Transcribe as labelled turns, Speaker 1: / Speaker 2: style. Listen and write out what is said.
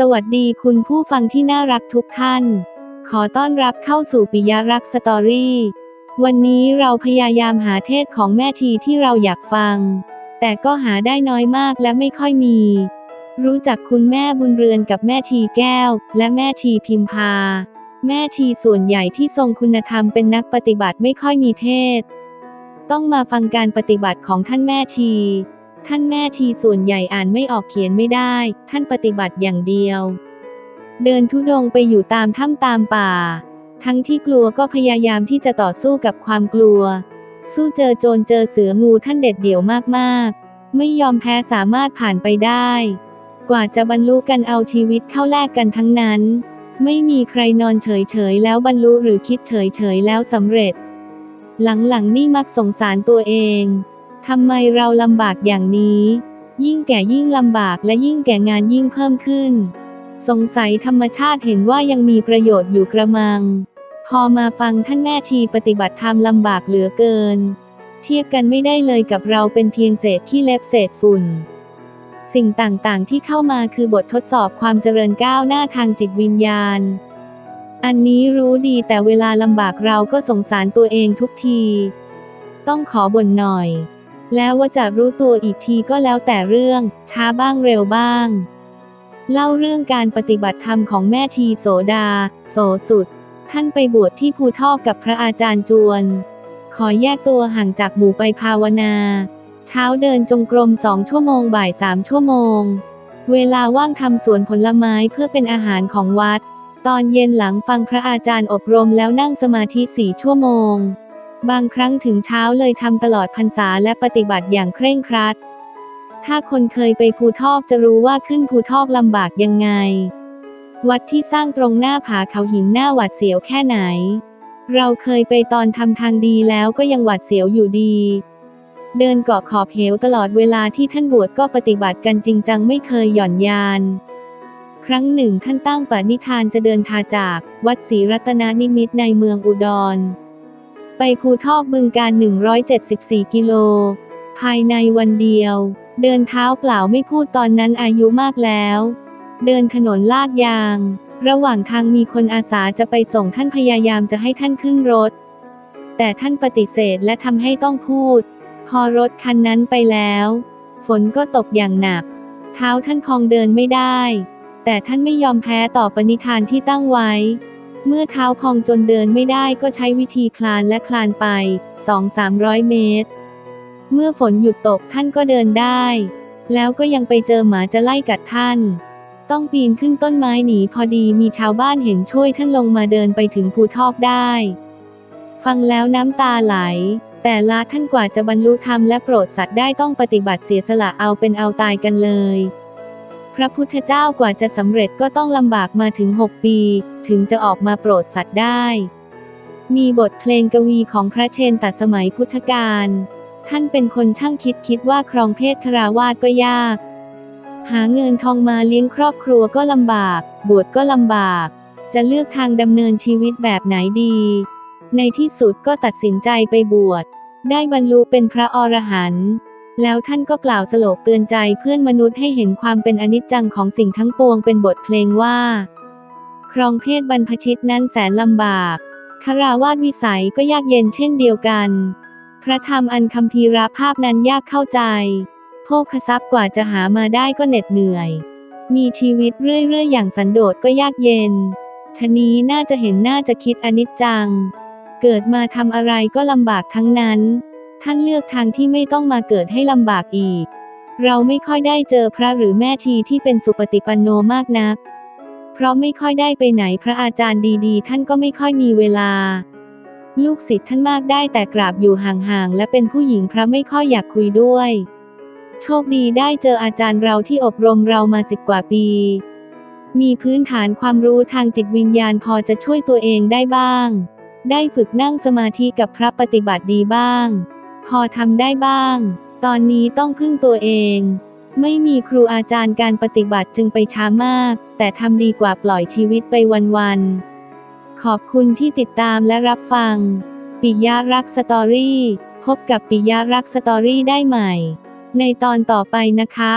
Speaker 1: สวัสดีคุณผู้ฟังที่น่ารักทุกท่าน ขอต้อนรับเข้าสู่ปิยรักสตอรี่ วันนี้เราพยายามหาเทศของแม่ทีที่เราอยากฟัง แต่ก็หาได้น้อยมากและไม่ค่อยมี รู้จักคุณแม่บุญเรือนกับแม่ทีแก้ว และแม่ทีพิมพา แม่ทีส่วนใหญ่ที่ทรงคุณธรรมเป็นนักปฏิบัติไม่ค่อยมีเทศ ต้องมาฟังการปฏิบัติของท่านแม่ที ท่านแม่ทีส่วนใหญ่อ่านไม่ออกเขียนไม่ได้ ท่านปฏิบัติอย่างเดียว เดินทุดงไปอยู่ตามถ้ำตามป่า ทั้งที่กลัวก็พยายามที่จะต่อสู้กับความกลัว สู้เจอโจรเจอเสืองูท่านเด็ดเดี่ยวมากๆ ไม่ยอมแพ้สามารถผ่านไปได้ กว่าจะบรรลุกันเอาชีวิตเข้าแลกกันทั้งนั้น ไม่มีใครนอนเฉยๆแล้วบรรลุหรือคิดเฉยๆแล้วสำเร็จ หลังๆนี่มักสงสารตัวเอง ทำไมเราลำบากอย่างนี้ ยิ่งแก่ยิ่งลำบากและยิ่งแก่งานยิ่งเพิ่มขึ้น สงสัยธรรมชาติเห็นว่ายังมีประโยชน์อยู่กระมัง พอมาฟังท่านแม่ทีปฏิบัติธรรมลำบากเหลือเกิน เทียบกันไม่ได้เลยกับเราเป็นเพียงเศษขี้เล็บเศษฝุ่น สิ่งต่างๆที่เข้ามาคือบททดสอบความเจริญก้าวหน้าทางจิตวิญญาณ อันนี้รู้ดีแต่เวลาลำบากเราก็สงสารตัวเองทุกที ต้องขอบ่นหน่อย แล้วว่าจะรู้ตัวอีกทีก็แล้วแต่เรื่อง ช้าบ้างเร็วบ้าง เล่าเรื่องการปฏิบัติธรรมของแม่ทีโสดา โสสุด ท่านไปบวชที่ภูทอกกับพระอาจารย์จวน ขอแยกตัวห่างจากหมู่ไปภาวนา เช้าเดินจงกรมสองชั่วโมงบ่ายสามชั่วโมง เวลาว่างทำสวนผลไม้เพื่อเป็นอาหารของวัด ตอนเย็นหลังฟังพระอาจารย์อบรมแล้วนั่งสมาธิสี่ชั่วโมง บางครั้งถึงเช้าเลยทำตลอดพรรษาและปฏิบัติอย่างเคร่งครัด ถ้าคนเคยไปภูทอกจะรู้ว่าขึ้นภูทอกลำบากยังไง วัดที่สร้างตรงหน้าผาเขาหินหน้าหวัดเสียวแค่ไหน เราเคยไปตอนทำทางดีแล้วก็ยังหวัดเสียวอยู่ดี เดินเกาะขอบเหวตลอดเวลาที่ท่านบวชก็ปฏิบัติกันจริงจังไม่เคยหย่อนยานครั้งหนึ่งท่านตั้งปณิธานจะเดินทาจาก วัดศรีรัตนนิมิตในเมืองอุดร ไปภูทอกบึงการ 174 กิโล ภายในวันเดียว เดินเท้าเปล่าไม่พูดตอนนั้นอายุมากแล้ว เดินถนนลาดยาง ระหว่างทางมีคนอาสาจะไปส่งท่านพยายามจะให้ท่านขึ้นรถ แต่ท่านปฏิเสธและทำให้ต้องพูด พอรถคันนั้นไปแล้ว ฝนก็ตกอย่างหนัก เท้าท่านพองเดินไม่ได้ แต่ท่านไม่ยอมแพ้ต่อปณิธานที่ตั้งไว้ เมื่อเท้าพองจนเดินไม่ได้ก็ใช้วิธีคลานและคลานไป 2-300 เมตร เมื่อฝนหยุดตกท่านก็เดินได้ แล้วก็ยังไปเจอหมาจะไล่กัดท่าน ต้องปีนขึ้นต้นไม้หนีพอดีมีชาวบ้านเห็นช่วยท่านลงมาเดินไปถึงภูทอกได้ ฟังแล้วน้ำตาไหล แต่ละท่านกว่าจะบรรลุธรรมและโปรดสัตว์ได้ต้องปฏิบัติเสียสละเอาเป็นเอาตายกันเลย พระพุทธเจ้ากว่าจะสำเร็จก็ต้องลำบากมาถึง 6 ปี ถึงจะออกมาโปรดสัตว์ได้ มีบทเพลงกวีของพระเชนตัดสมัยพุทธกาลท่านเป็นคนช่างคิดคิดว่าครองเพศคราวาสก็ยาก หาเงินทองมาเลี้ยงครอบครัวก็ลำบาก บวชก็ลำบาก จะเลือกทางดำเนินชีวิตแบบไหนดี ในที่สุดก็ตัดสินใจไปบวช ได้บรรลุเป็นพระอรหันต์ แล้วท่านก็กล่าวสโลกเตือนใจเพื่อนมนุษย์ให้เห็นความเป็นอนิจจังของสิ่งทั้งปวงเป็นบทเพลงว่า ครองเพศบรรพชิตนั้นแสนลำบากคราวาสวิสัยก็ยากเย็นเช่นเดียวกัน พระธรรมอันคัมภีรภาพนั้นยากเข้าใจ โภคทรัพย์กว่าจะหามาได้ก็เหน็ดเหนื่อย มีชีวิตเรื่อยๆ อย่างสันโดษก็ยากเย็นชะนี้น่าจะเห็นน่าจะคิดอนิจจัง เกิดมาทำอะไรก็ลำบากทั้งนั้น ท่านเลือกทางที่ไม่ต้องมาเกิดให้ลำบากอีก เราไม่ค่อยได้เจอพระหรือแม่ชีที่เป็นสุปฏิปันโนมากนัก เพราะไม่ค่อยได้ไปไหนพระอาจารย์ดีๆ ท่านก็ไม่ค่อยมีเวลา ลูกศิษย์ท่านมากได้แต่กราบอยู่ห่างๆ และเป็นผู้หญิงพระไม่ค่อยอยากคุยด้วย โชคดีได้เจออาจารย์เราที่อบรมเรามาสิบกว่าปี มีพื้นฐานความรู้ทางจิตวิญญาณพอจะช่วยตัวเองได้บ้าง ได้ฝึกนั่งสมาธิกับพระปฏิบัติดีบ้าง พอทำได้บ้าง ตอนนี้ต้องพึ่งตัวเอง ไม่มีครูอาจารย์การปฏิบัติจึงไปช้ามาก แต่ทำดีกว่าปล่อยชีวิตไปวันๆ ขอบคุณที่ติดตามและรับฟัง ปิยะรักสตอรี่ พบกับปิยะรักสตอรี่ได้ใหม่ ในตอนต่อไปนะคะ